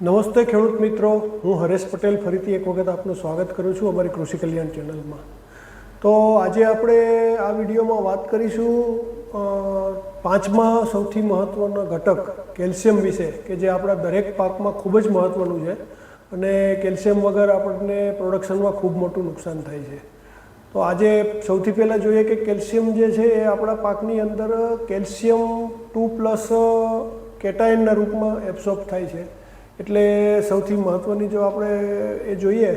નમસ્તે ખેડૂત મિત્રો. હું હરેશ પટેલ ફરીથી એક વખત આપનું સ્વાગત કરું છું અમારી કૃષિ કલ્યાણ ચેનલમાં. તો આજે આપણે આ વિડીયોમાં વાત કરીશું પાંચમા સૌથી મહત્ત્વનો ઘટક કેલ્શિયમ વિશે, કે જે આપણા દરેક પાકમાં ખૂબ જ મહત્ત્વનું છે અને કેલ્શિયમ વગર આપણને પ્રોડક્શનમાં ખૂબ મોટું નુકસાન થાય છે. તો આજે સૌથી પહેલાં જોઈએ કે કેલ્શિયમ જે છે એ આપણા પાકની અંદર કેલ્શિયમ ટુ પ્લસ કેટાયનના રૂપમાં એબ્સોર્બ થાય છે. એટલે સૌથી મહત્ત્વની જો આપણે એ જોઈએ,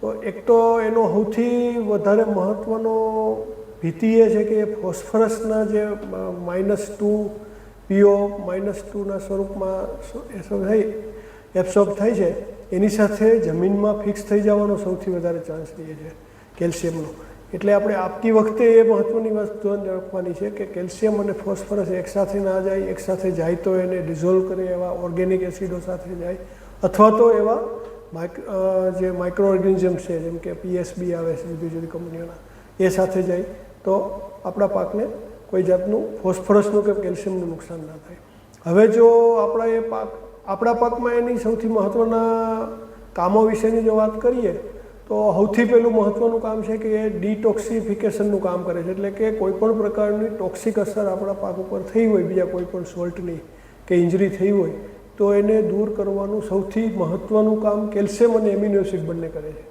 તો એક તો એનો સૌથી વધારે મહત્ત્વનો ભીતિ એ છે કે ફોસ્ફરસના જે minus two P O, minus ટુના સ્વરૂપમાં એ શું થઈ, એબ્સોર્બ થાય છે, એની સાથે જમીનમાં ફિક્સ થઈ જવાનો સૌથી વધારે ચાન્સ રહે છે, કેલ્શિયમનો. એટલે આપણે આપતી વખતે એ મહત્ત્વની વસ્તુ રાખવાની છે કે કેલ્શિયમ અને ફોસ્ફરસ એકસાથે ના જાય, એકસાથે જાય તો એને ડિઝોલ્વ કરે એવા ઓર્ગેનિક એસિડો સાથે જાય, અથવા તો એવા જે માઇક્રો ઓર્ગેનિઝમ છે, જેમ કે પીએસબી આવે છે જુદી જુદી કંપનીઓના, એ સાથે જાય તો આપણા પાકને કોઈ જાતનું ફોસ્ફરસનું કે કેલ્શિયમનું નુકસાન ના થાય. હવે જો આપણા એ પાક આપણા પાકમાં એની સૌથી મહત્ત્વના કામો વિશેની જો વાત કરીએ તો સૌથી પહેલું મહત્ત્વનું કામ છે કે એ ડિટોક્સિફિકેશનનું કામ કરે છે. એટલે કે કોઈપણ પ્રકારની ટોક્સિક અસર આપણા પાક ઉપર થઈ હોય, બીજા કોઈપણ સોલ્ટની કે ઇન્જરી થઈ હોય, તો એને દૂર કરવાનું સૌથી મહત્ત્વનું કામ કેલ્શિયમ અને એમિનો બંને કરે છે.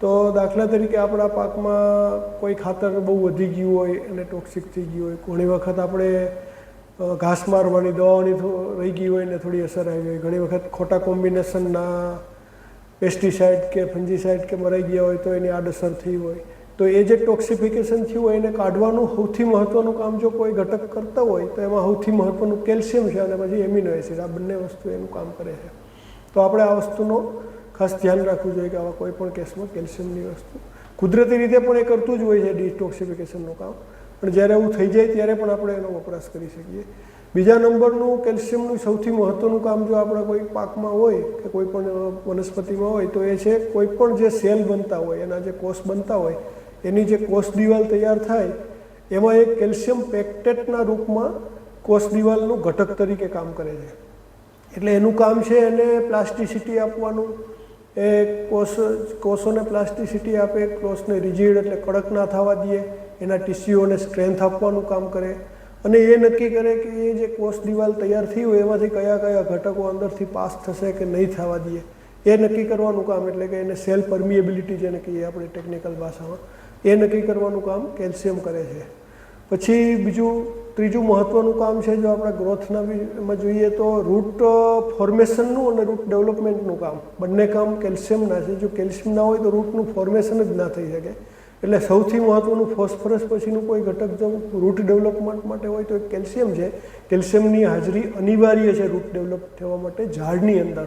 તો દાખલા તરીકે આપણા પાકમાં કોઈ ખાતર બહુ વધી ગયું હોય અને ટોક્સિક થઈ ગયું હોય, ઘણી વખત આપણે ઘાસ મારવાની દવાઓની રહી ગઈ હોય ને થોડી અસર આવી હોય, ઘણી વખત ખોટા કોમ્બિનેશનના પેસ્ટિસાઇડ કે ફંજીસાઇડ કે મરાઈ ગયા હોય તો એની આડઅસર થઈ હોય. તો એ જે ટોક્સિફિકેશન થયું હોય એને કાઢવાનું સૌથી મહત્ત્વનું કામ જો કોઈ ઘટક કરતા હોય તો એમાં સૌથી મહત્ત્વનું કેલ્શિયમ છે અને પછી એમિનો એસિડ. આ બંને વસ્તુ એનું કામ કરે છે. તો આપણે આ વસ્તુનો ખાસ ધ્યાન રાખવું જોઈએ કે આવા કોઈ પણ કેસમાં કેલ્શિયમની વસ્તુ કુદરતી રીતે પણ એ કરતું જ હોય છે ડિટોક્સિફિકેશનનું કામ. પણ જ્યારે એવું થઈ જાય ત્યારે પણ આપણે એનો વપરાશ કરી શકીએ. બીજા નંબરનું કેલ્શિયમનું સૌથી મહત્ત્વનું કામ જો આપણા કોઈ પાકમાં હોય કે કોઈ પણ વનસ્પતિમાં હોય, તો એ છે કોઈ પણ જે સેલ બનતા હોય, એના જે કોષ બનતા હોય, એની જે કોષ દિવાલ તૈયાર થાય, એમાં એક કેલ્શિયમ પેક્ટેટના રૂપમાં કોષ દિવાલનું ઘટક તરીકે કામ કરે છે. એટલે એનું કામ છે એને પ્લાસ્ટિસિટી આપવાનું. એ કોષ, કોષોને પ્લાસ્ટિસિટી આપે, કોષને રિજિડ એટલે કડક ના થવા દે, એના ટીસ્યુઓને સ્ટ્રેન્થ આપવાનું કામ કરે. અને એ નક્કી કરે કે એ જે કોષ દિવાલ તૈયાર થઈ હોય, એમાંથી કયા કયા ઘટકો અંદરથી પાસ થશે કે નહીં થવા દઈએ, એ નક્કી કરવાનું કામ, એટલે કે એને સેલ પરમિએબિલિટી જેને કહીએ આપણે ટેકનિકલ ભાષામાં, એ નક્કી કરવાનું કામ કેલ્શિયમ કરે છે. પછી બીજું, ત્રીજું મહત્ત્વનું કામ છે, જો આપણા ગ્રોથના એમાં જોઈએ તો રૂટ ફોર્મેશનનું અને રૂટ ડેવલપમેન્ટનું કામ. બંને કામ કેલ્શિયમના છે. જો કેલ્શિયમ ના હોય તો રૂટનું ફોર્મેશન જ ના થઈ શકે. એટલે સૌથી મહત્ત્વનું ફોસ્ફરસ પછીનું કોઈ ઘટક જો રૂટ ડેવલપમેન્ટ માટે હોય તો એક કેલ્શિયમ છે. કેલ્શિયમની હાજરી અનિવાર્ય છે રૂટ ડેવલપ થવા માટે ઝાડની અંદર.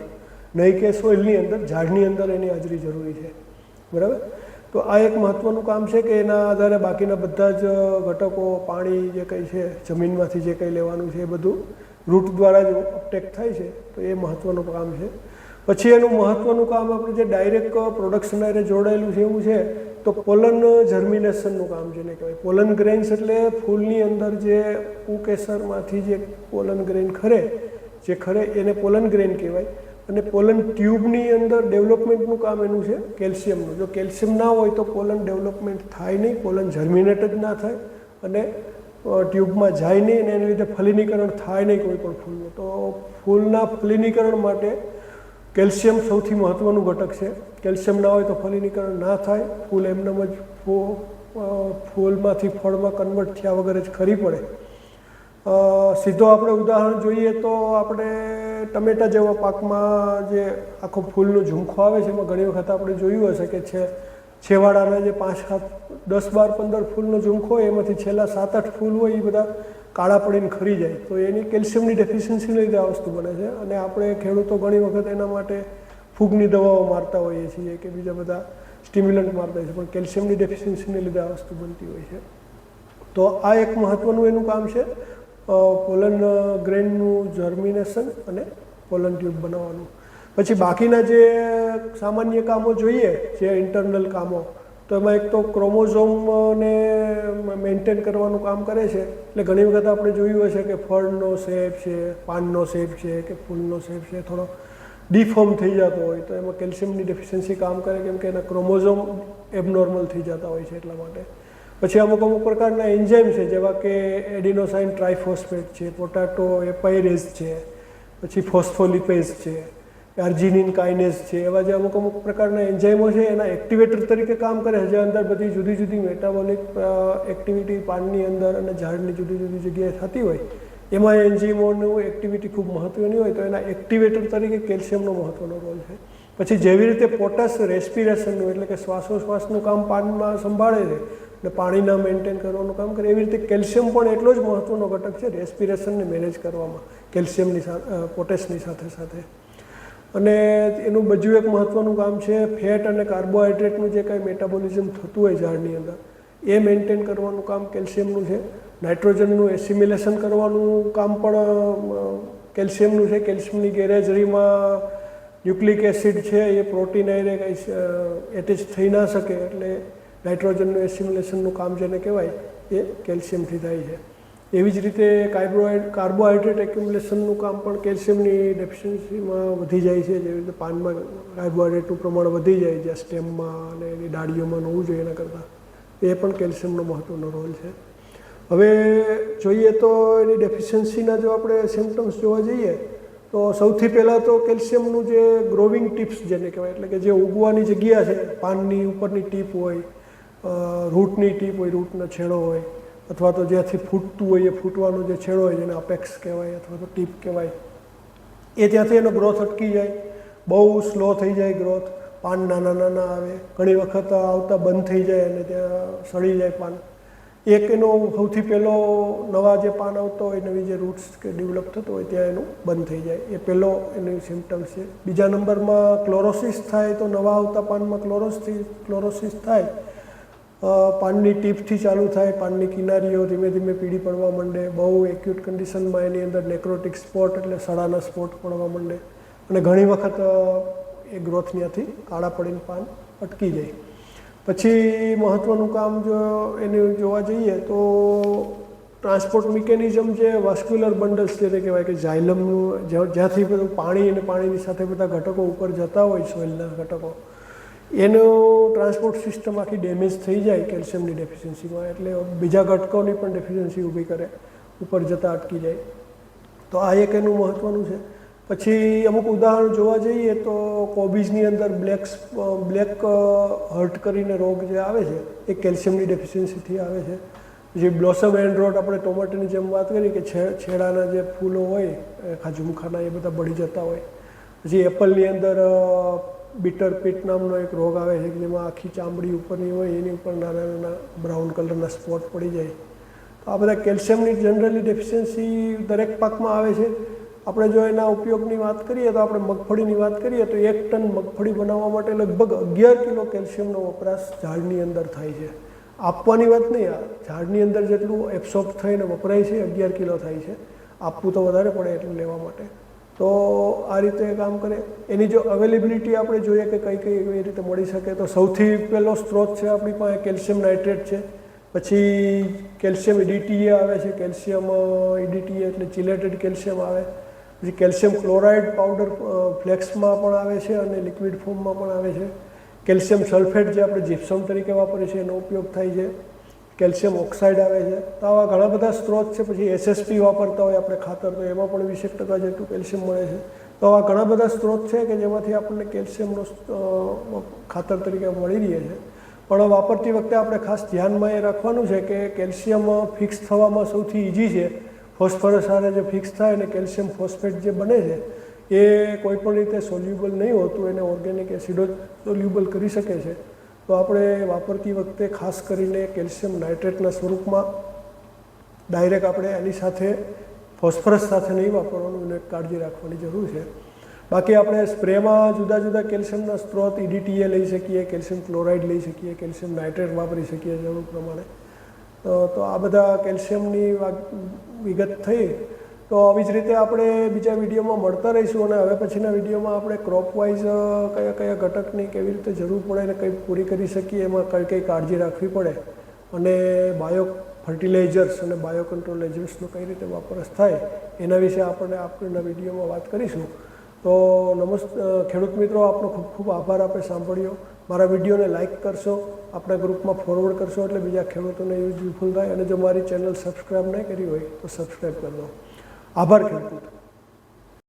નહીં કે સોઇલની અંદર, ઝાડની અંદર એની હાજરી જરૂરી છે. બરાબર? તો આ એક મહત્ત્વનું કામ છે કે એના આધારે બાકીના બધા જ ઘટકો, પાણી જે કંઈ છે, જમીનમાંથી જે કંઈ લેવાનું છે એ બધું રૂટ દ્વારા જ અપટેક થાય છે. તો એ મહત્ત્વનું કામ છે. પછી એનું મહત્ત્વનું કામ આપણે જે ડાયરેક્ટ પ્રોડક્શન જોડાયેલું છે એવું છે તો પોલન જર્મિનેશનનું કામ જેને કહેવાય. પોલન ગ્રેન્સ એટલે ફૂલની અંદર જે કુકેસરમાંથી જે પોલન ગ્રેન ખરે, જે ખરે એને પોલન ગ્રેન કહેવાય. અને પોલન ટ્યુબની અંદર ડેવલપમેન્ટનું કામ એનું છે કેલ્શિયમનું જો કેલ્શિયમ ના હોય તો પોલન ડેવલપમેન્ટ થાય નહીં, પોલન જર્મિનેટ જ ના થાય અને ટ્યુબમાં જાય નહીં અને એને લીધે ફલિનીકરણ થાય નહીં કોઈ પણ ફૂલનું. તો ફૂલના ફલિનીકરણ માટે કેલ્શિયમ સૌથી મહત્ત્વનું ઘટક છે. કેલ્શિયમ ના હોય તો ફલિનીકરણ ના થાય. ફૂલ એમનેમ જ ફૂલમાંથી ફળમાં કન્વર્ટ થયા વગર જ ખરી પડે. સીધો આપણે ઉદાહરણ જોઈએ તો આપણે ટમેટા જેવા પાકમાં જે આખો ફૂલનો ઝુમખો આવે છે, એમાં ઘણી વખત આપણે જોયું હશે કે છે, છેવાડાના જે પાંચ સાત, દસ બાર, પંદર ફૂલનો ઝુમખો હોય, એમાંથી છેલ્લા સાત, આઠ ફૂલ હોય એ બધા કાળા પડીને ખરી જાય, તો એની કેલ્શિયમની ડેફિશિયન્સીને લીધે આ વસ્તુ બને છે. અને આપણે ખેડૂતો ઘણી વખત એના માટે ફૂગની દવાઓ મારતા હોઈએ છીએ કે બીજા બધા સ્ટિમ્યુલન્ટ મારતા હોય છે પણ કેલ્શિયમની ડેફિશિયન્સીને લીધે આ વસ્તુ બનતી હોય છે. તો આ એક મહત્ત્વનું એનું કામ છે પોલન ગ્રેનનું જર્મિનેશન અને પોલન ટ્યુબ બનાવવાનું. પછી બાકીના જે સામાન્ય કામો જોઈએ, જે ઇન્ટરનલ કામો તો એમાં એક તો ક્રોમોઝોમને મેન્ટેન કરવાનું કામ કરે છે. એટલે ઘણી વખત આપણે જોયું હશે કે ફળનો શેપ છે, પાનનો શેપ છે કે ફૂલનો શેપ છે, થોડો ડિફોર્મ થઈ જતો હોય તો એમાં કેલ્શિયમની ડેફિશિયન્સી કામ કરે કેમ કે એના ક્રોમોઝોમ એબનોર્મલ થઈ જતા હોય છે એટલા માટે. પછી અમુક અમુક પ્રકારના એન્ઝાઇમ છે, જેવા કે એડિનોસાઇન ટ્રાઇફોસ્ફેટ છે, પોટાટો એપાઇરેઝ છે, પછી ફોસ્ફોલિપેઝ છે. આર્જિનિન કાઇનેસ છે, એવા જે અમુક અમુક પ્રકારના એન્ઝાઇમો છે, એના એક્ટિવેટર તરીકે કામ કરે છે. અંદર બધી જુદી જુદી મેટાબોલિક એક્ટિવિટી પાનની અંદર અને ઝાડની જુદી જુદી જગ્યાએ થતી હોય, એમાં એન્ઝાઇમોનું એક્ટિવિટી ખૂબ મહત્ત્વની હોય, તો એના એક્ટિવેટર તરીકે કેલ્શિયમનો મહત્ત્વનો રોલ છે. પછી જેવી રીતે પોટસ રેસ્પિરેશનનું, એટલે કે શ્વાસોશ્વાસનું કામ પાનમાં સંભાળે છે, અને પાણીના મેન્ટેન કરવાનું કામ કરે, એવી રીતે કેલ્શિયમ પણ એટલો જ મહત્ત્વનો ઘટક છે રેસ્પિરેશનને મેનેજ કરવામાં, કેલ્શિયમની સાથે પોટેશની સાથે સાથે. અને એનું બીજું એક મહત્ત્વનું કામ છે, ફેટ અને કાર્બોહાઈડ્રેટનું જે કાંઈ મેટાબોલિઝમ થતું હોય ઝાડની અંદર, એ મેન્ટેન કરવાનું કામ કેલ્શિયમનું છે. નાઇટ્રોજનનું એસિમ્યુલેશન કરવાનું કામ પણ કેલ્શિયમનું છે. કેલ્શિયમની ગેરેજરીમાં ન્યુક્લિક એસિડ છે, એ પ્રોટીન આઈને કંઈ એટેચ થઈ ના શકે, એટલે નાઇટ્રોજનનું એસિમ્યુલેશનનું કામ જેને કહેવાય, એ કેલ્શિયમથી થાય છે. એવી જ રીતે કાર્બોહાઈડ કાર્બોહાઈડ્રેટ એક્યુમ્યુલેશનનું કામ પણ કેલ્શિયમની ડેફિશિયન્સીમાં વધી જાય છે. જેવી રીતે પાનમાં કાર્બોહાઈડ્રેટનું પ્રમાણ વધી જાય જ્યાં સ્ટેમમાં અને એની ડાળીઓમાં હોવું જોઈએ એના કરતાં. એ પણ કેલ્શિયમનો મહત્ત્વનો રોલ છે. હવે જોઈએ તો એની ડેફિશિયન્સીના જો આપણે સિમ્ટમ્સ જોવા જઈએ, તો સૌથી પહેલાં તો કેલ્શિયમનું જે ગ્રોવિંગ ટિપ્સ જેને કહેવાય, એટલે કે જે ઉગવાની જગ્યા છે, પાનની ઉપરની ટીપ હોય રૂટની ટીપ હોય, રૂટનો છેડો હોય અથવા તો જ્યાંથી ફૂટતું હોય એ ફૂટવાનો જે છેડો હોય જેને અપેક્સ કહેવાય અથવા તો ટીપ કહેવાય, એ ત્યાંથી એનો ગ્રોથ અટકી જાય. બહુ સ્લો થઈ જાય ગ્રોથ પાન નાના નાના આવે. ઘણી વખત આવતા બંધ થઈ જાય અને ત્યાં સડી જાય પાન. એક એનો સૌથી પહેલો નવા જે પાન આવતો હોય, નવી જે રૂટ્સ કે ડેવલપ થતો હોય, ત્યાં એનું બંધ થઈ જાય. એ પહેલો એની સિમ્ટમ્સ છે. બીજા નંબરમાં ક્લોરોસિસ થાય તો નવા આવતા પાનમાં ક્લોરોસથી ક્લોરોસિસ થાય. પાનની ટીપથી ચાલુ થાય, પાનની કિનારીઓ ધીમે ધીમે પીળી પડવા માંડે, બહુ એક્યુટ કન્ડિશનમાં એની અંદર નેક્રોટિક સ્પોટ એટલે સડાના સ્પોટ પડવા માંડે. અને ઘણી વખત એ ગ્રોથ ત્યાંથી કાળા પડીને પાન અટકી જાય. પછી મહત્ત્વનું કામ જો એને જોવા જઈએ તો ટ્રાન્સપોર્ટ મિકેનિઝમ જે વાસ્ક્યુલર બંડલ્સ જેને કહેવાય કે ઝાયલમનું જ્યાંથી બધું પાણી અને પાણીની સાથે બધા ઘટકો ઉપર જતા હોય સોઇલના ઘટકો એનો ટ્રાન્સપોર્ટ સિસ્ટમ આખી ડેમેજ થઈ જાય કેલ્શિયમની ડેફિશિયન્સીમાં એટલે બીજા ઘટકોની પણ ડેફિશિયન્સી ઊભી કરે, ઉપર જતાં અટકી જાય. તો આ એક એનું મહત્ત્વનું છે. પછી અમુક ઉદાહરણ જોવા જઈએ તો કોબીજની અંદર બ્લેક બ્લેક હર્ટ કરીને રોગ જે આવે છે, એ કેલ્શિયમની ડેફિશિયન્સીથી આવે છે. જે બ્લોસમ એન્ડ રોટ આપણે ટોમેટોની જેમ વાત કરી કે છેડાના જે ફૂલો હોય ખાજુમખાના એ બધા બળી જતા હોય. પછી એપલની અંદર બીટર પીટ નામનો એક રોગ આવે છે જેમાં આખી ચામડી ઉપરની હોય, એની ઉપર નાના નાના બ્રાઉન કલરના સ્પોટ પડી જાય. તો આ બધા કેલ્શિયમની જનરલી ડેફિશિયન્સી દરેક પાકમાં આવે છે. આપણે જો એના ઉપયોગની વાત કરીએ તો આપણે મગફળીની વાત કરીએ તો એક ટન મગફળી બનાવવા માટે લગભગ અગિયાર કિલો કેલ્શિયમનો વપરાશ ઝાડની અંદર થાય છે. આપવાની વાત નહીં ઝાડની અંદર જેટલું એબ્સોર્બ થઈને વપરાય છે, અગિયાર કિલો થાય છે. આપવું તો વધારે પડે એટલું લેવા માટે. તો આ રીતે કામ કરે. એની જો અવેલેબિલિટી આપણે જોઈએ કે કઈ કઈ એવી રીતે મળી શકે, તો સૌથી પહેલો સ્ત્રોત છે આપણી પાસે કેલ્શિયમ નાઇટ્રેટ છે. પછી કેલ્શિયમ ઇડીટીએ આવે છે, કેલ્શિયમ ઇડીટીએ એટલે ચિલેટેડ કેલ્શિયમ આવે. પછી કેલ્શિયમ ક્લોરાઇડ પાવડર ફ્લેક્સમાં પણ આવે છે અને લિક્વિડ ફોર્મમાં પણ આવે છે. કેલ્શિયમ સલ્ફેટ જે આપણે જીપ્સમ તરીકે વાપરીએ છીએ, એનો ઉપયોગ થાય છે. કેલ્શિયમ ઓક્સાઇડ આવે છે. તો આવા ઘણા બધા સ્ત્રોત છે. પછી એસએસપી વાપરતા હોય આપણે ખાતર, તો એમાં પણ વીસેક ટકા જેટલું કેલ્શિયમ મળે છે. તો આવા ઘણા બધા સ્ત્રોત છે કે જેમાંથી આપણને કેલ્શિયમનો ખાતર તરીકે મળી રહે છે. પણ વાપરતી વખતે આપણે ખાસ ધ્યાનમાં એ રાખવાનું છે કે કેલ્શિયમ ફિક્સ થવામાં સૌથી ઇઝી છે. ફોસ્ફરસ સાથે જે ફિક્સ થાય અને કેલ્શિયમ ફોસ્ફેટ જે બને છે, એ કોઈ પણ રીતે સોલ્યુબલ નહીં હોતું. એને ઓર્ગેનિક એસિડો સોલ્યુબલ કરી શકે છે. તો આપણે વાપરતી વખતે ખાસ કરીને કેલ્શિયમ નાઇટ્રેટના સ્વરૂપમાં ડાયરેક્ટ આપણે એની સાથે ફોસ્ફરસ સાથે નહીં વાપરવાનું એને કાળજી રાખવાની જરૂર છે. બાકી આપણે સ્પ્રેમાં જુદા જુદા કેલ્શિયમના સ્ત્રોત ઈડીટીએ લઈ શકીએ, કેલ્શિયમ ક્લોરાઇડ લઈ શકીએ, કેલ્શિયમ નાઇટ્રેટ વાપરી શકીએ જરૂર પ્રમાણે. તો આ બધા કેલ્શિયમની વિગત થઈ. તો આવી જ રીતે આપણે બીજા વિડીયોમાં મળતા રહીશું અને હવે પછીના વિડીયોમાં આપણે ક્રોપ વાઇઝ કયા કયા ઘટકની કેવી રીતે જરૂર પડે અને કઈ પૂરી કરી શકીએ એમાં કઈ કઈ કાળજી રાખવી પડે અને બાયો ફર્ટિલાઇઝર્સ અને બાયો કંટ્રોલ એજન્ટ્સનો કઈ રીતે વપરાશ થાય એના વિશે આપણે આપણેના વિડીયોમાં વાત કરીશું. તો નમસ્તે ખેડૂત મિત્રો, આપનો ખૂબ ખૂબ આભાર આપણે સાંભળ્યો. મારા વિડીયોને લાઇક કરશો, આપણા ગ્રુપમાં ફોરવર્ડ કરશો એટલે બીજા ખેડૂતોને યુઝફુલ થાય અને જો મારી ચેનલ સબસ્ક્રાઈબ નહીં કરી હોય તો સબસ્ક્રાઈબ કરી દો. આભાર ખેડૂત મિત્રો